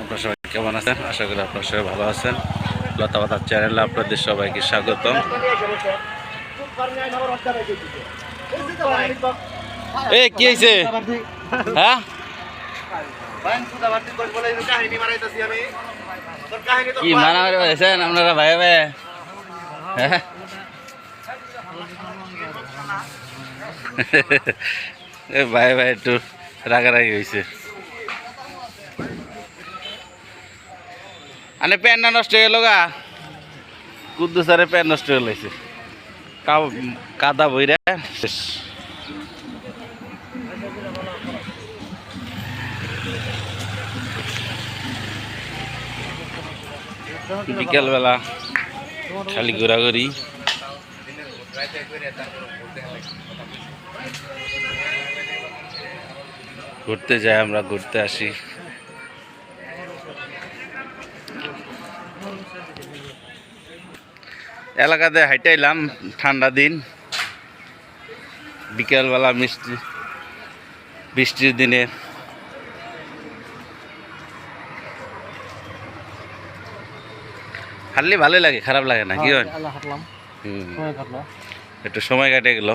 আপনার সবাই কেমন আছেন? আশা করি আপনার সবাই ভালো আছেন। লতা পাতার চ্যানেলে আপনাদের সবাইকে স্বাগতম। এ, কি হয়েছে হ্যাঁ? কি আপনারা ভাই ভাই? হ্যাঁ? ভাই ভাই, একটু রাগারাগি হয়েছে আনে প্যান্টটা নষ্ট হয়ে গেল কুদ্দু স্যারের প্যান্ট নষ্ট হয়ে গেছে। কাদা বইরা শেষ। বিকেলবেলা খালি ঘোরাঘুরি। ঘুরতে যাই আমরা, ঘুরতে আসি। এলাকাতে হাইটাইলাম ঠান্ডা দিন। বিকেলবেলা মিষ্টি বৃষ্টির দিনে। হারলে ভালোই লাগে খারাপ লাগে না কি হয়? একটু সময় কাটে গেল।